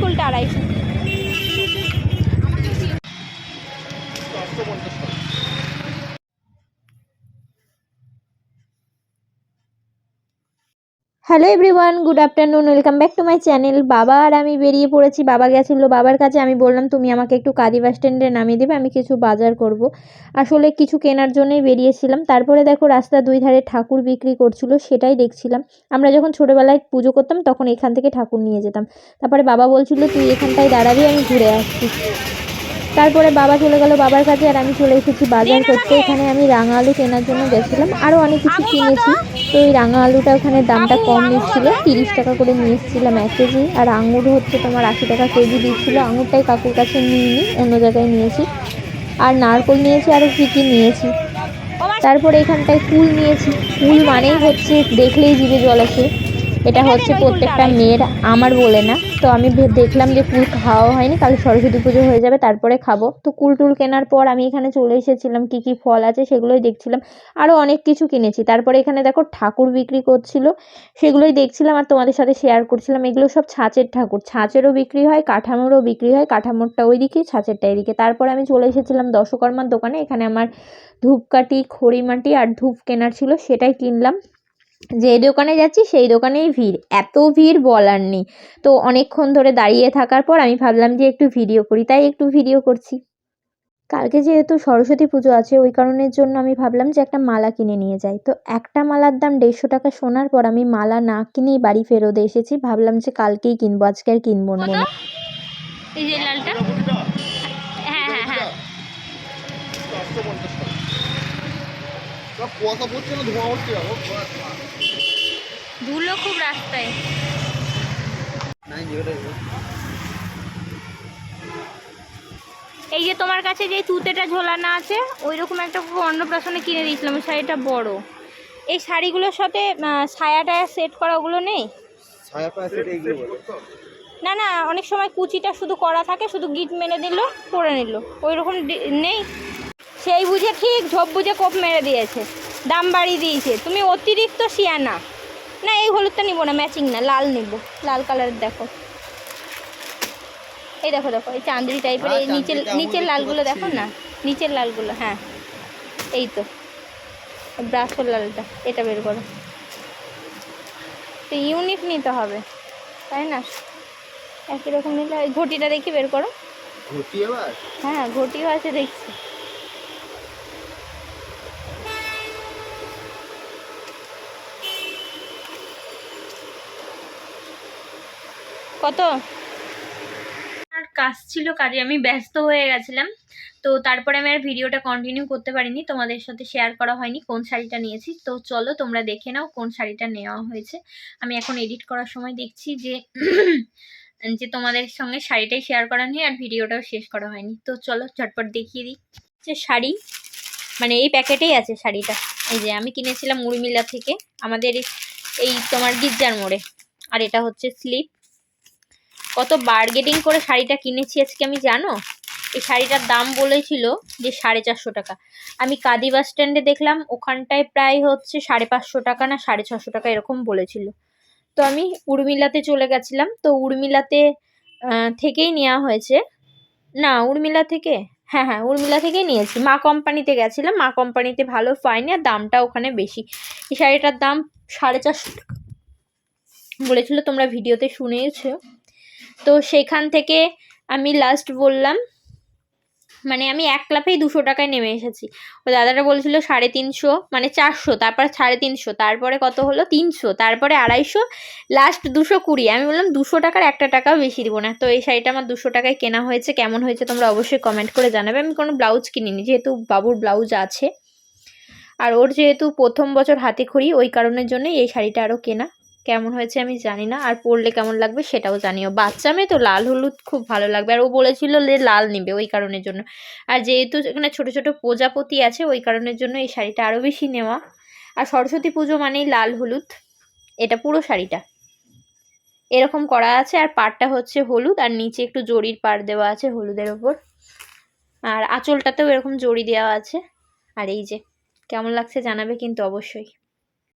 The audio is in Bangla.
কুলটা আড়াইশো। Hello everyone good afternoon welcome back to my channel বাবা আর আমি বেরিয়ে পড়েছি, বাবা গেছিল বাবার কাছে। আমি বললাম, তুমি আমাকে একটু কাদি বাস স্ট্যান্ডে নামিয়ে দেবে, আমি কিছু বাজার করব। আসলে কিছু কেনার জন্যই বেরিয়েছিলাম। তারপরে দেখো রাস্তার দুই ধারে ঠাকুর বিক্রি করছিল, সেটাই দেখছিলাম। আমরা যখন ছোটোবেলায় পুজো করতাম, তখন এখান থেকে ঠাকুর নিয়ে যেতাম। তারপরে বাবা বলছিল, তুই এখানটায় দাঁড়াবি, আমি ঘুরে আসছি। তারপরে বাবা চলে গেল বাবার কাছে আর আমি চলে এসেছি বাজার করতে। এখানে আমি রাঙা আলু কেনার জন্য গেছিলাম। আরও অনেক কিছু কিনেছি। তো এই রাঙা আলুটা ওখানে দামটা কম নিচ্ছিল তিরিশ টাকা করে নিয়ে এসেছিলাম এক কেজি। আর আঙুর হচ্ছে তোমার আশি টাকা কেজি দিচ্ছিল। আঙুরটাই কাকুর কাছে নিয়ে নিই অন্য জায়গায় নিয়েছি। আর নারকল নিয়েছি আরও কী কী নিয়েছি। তারপরে এখানটায় কুল নিয়েছি। কুল মানেই হচ্ছে দেখলেই জিভে জল আসে। এটা হচ্ছে প্রত্যেকটা মেয়ের আমার বলে না। তো আমি দেখলাম যে কুল খাওয়া হয়নি কাল সরস্বতী পুজো হয়ে যাবে তারপরে খাব। তো কুল টুল কেনার পর আমি এখানে চলে এসেছিলাম কি কি ফল আছে সেগুলোই দেখছিলাম। আরও অনেক কিছু কিনেছি। তারপরে এখানে দেখো ঠাকুর বিক্রি করছিল সেগুলোই দেখছিলাম আর তোমাদের সাথে শেয়ার করছিলাম। এগুলো সব ছাঁচের ঠাকুর। ছাঁচেরও বিক্রি হয় কাঠামোরও বিক্রি হয় কাঠামোরটা ওইদিকে ছাঁচেরটা এদিকে। তারপর আমি চলে এসেছিলাম দশকর্মার দোকানে। এখানে আমার ধূপকাঠি খড়িমাটি আর ধূপ কেনার ছিল সেটাই কিনলাম। যে দোকানে যাচ্ছি সেই দোকানেই ভিড়। এত ভিড় বলার নেই। তো অনেকক্ষণ ধরে দাঁড়িয়ে থাকার পর আমি ভাবলাম যে একটু ভিডিও করি তাই একটু ভিডিও করছি। কালকে যেহেতু সরস্বতী পুজো আছে ওই কারণের জন্য আমি ভাবলাম যে একটা মালা কিনে নিয়ে যাই। তো একটা মালার দাম দেড়শো টাকা শোনার পর আমি মালা না কিনেই বাড়ি ফেরত এসেছি। ভাবলাম যে কালকেই কিনবো আজকে আর কিনবো না। এই যে লালটা? হ্যাঁ হ্যাঁ হ্যাঁ। কুয়াশা পড়ছে না ধোঁয়া উঠছে যাব। ধুলো খুব রাস্তায়। এই যে তোমার কাছে যে তুতেটা ঝোলানো আছে ওই রকম একটা খুব অন্নপ্রাশনে কিনে দিয়েছিলাম ওই শাড়িটা বড়। এই শাড়িগুলোর সাথে টায়া সেট করা ওগুলো নেই? না না অনেক সময় কুচিটা শুধু করা থাকে শুধু গিট মেরে দিল পরে নিল। ওই রকম নেই। সেই বুঝে ঠিক ঝোপ বুঝে কোপ মেরে দিয়েছে। দাম বাড়িয়ে দিয়েছে। তুমি অতিরিক্ত শিয়ানা। না এই হলুদটা নিবো না ম্যাচিং না লাল নিব। লাল কালারের দেখো। এই দেখো দেখো এই চাঁদরি টাইপের এই হ্যাঁ, নিচের নিচের লালগুলো দেখো না? নিচের লালগুলো হ্যাঁ। এই তো। ব্রাশর লালটা এটা বের করো। তো ইউনিক নিতে হবে তাই না? একই রকম নিলে ঘটিটা দেখি বের করো। ঘটি হ্যাঁ ঘটিও আছে দেখছি। কত? আর কাজ ছিল কাজে, আমি ব্যস্ত হয়ে গেছিলাম। তো তারপরে আমি আর ভিডিওটা কন্টিনিউ করতে পারিনি। তোমাদের সাথে শেয়ার করা হয়নি কোন শাড়িটা নিয়েছি। তো চলো তোমরা দেখে নাও কোন শাড়িটা নেওয়া হয়েছে। আমি এখন এডিট করার সময় দেখছি যে যে তোমাদের সঙ্গে শাড়িটাই শেয়ার করা নেই আর ভিডিওটাও শেষ করা হয়নি। তো চলো ঝটপট দেখিয়ে দিই। যে শাড়ি মানে এই প্যাকেটেই আছে শাড়িটা। এই যে আমি কিনেছিলাম উর্মিলা থেকে। আমাদের এই- তোমার গির্জার মোড়ে। আর এটা হচ্ছে স্লিপ। কত বার্গেটিং করে শাড়িটা কিনেছি আজকে আমি জানো? এই শাড়িটার দাম বলেছিল যে সাড়ে চারশো টাকা। আমি কাদি বাস স্ট্যান্ডে দেখলাম, ওখানটায় প্রায় হচ্ছে সাড়ে পাঁচশো টাকা না সাড়ে ছশো টাকা এরকম বলেছিল। তো আমি উর্মিলাতে চলে গেছিলাম, তো উর্মিলাতে থেকেই নেওয়া হয়েছে। না, উর্মিলা থেকে? হ্যাঁ হ্যাঁ উর্মিলা থেকেই নিয়েছি। মা কোম্পানিতে গেছিলাম, মা কোম্পানিতে ভালো পাইনি আর দামটা ওখানে বেশি। এই শাড়িটার দাম সাড়ে চারশো বলেছিল তোমরা ভিডিওতে শুনেছো তো সেখান থেকে আমি লাস্ট বললাম মানে আমি এক ক্লাপেই দুশো টাকায় নেমে এসেছি। ওই দাদাটা বলছিল সাড়ে তিনশো মানে চারশো, তারপর সাড়ে তিনশো, তারপরে কত হলো? তিনশো, তারপরে আড়াইশো লাস্ট দুশো কুড়ি। আমি বললাম, দুশো টাকার একটা টাকাও বেশি দিব না। তো এই শাড়িটা আমার দুশো টাকায় কেনা হয়েছে, কেমন হয়েছে তোমরা অবশ্যই কমেন্ট করে জানাবে। আমি কোনো ব্লাউজ কিনিনি, যেহেতু বাবুর ব্লাউজ আছে। আর ওর যেহেতু প্রথম বছর হাতে খড়ি, ওই কারণের জন্যই এই শাড়িটা আরও কেনা। কেমন হয়েছে আমি জানি না, আর পরলে কেমন লাগবে সেটাও জানিও। বাচ্চা মেয়ে তো লাল হলুদ খুব ভালো লাগবে, আর ও বলেছিল লাল নেবে ওই কারণের জন্য। আর যেহেতু এখানে ছোট ছোট প্রজাপতি আছে, ওই কারণের জন্য এই শাড়িটা আরও বেশি নেওয়া। আর সরস্বতী পুজো মানেই লাল হলুদ, এটা পুরো শাড়িটা। এরকম করা আছে, আর পাড়টা হচ্ছে হলুদ, আর নিচে একটু জরির পাড় দেওয়া আছে হলুদের ওপর। আর আঁচলটাতেও এরকম জড়ি দেওয়া আছে। আর এই যে, কেমন লাগছে জানাবে কিন্তু অবশ্যই।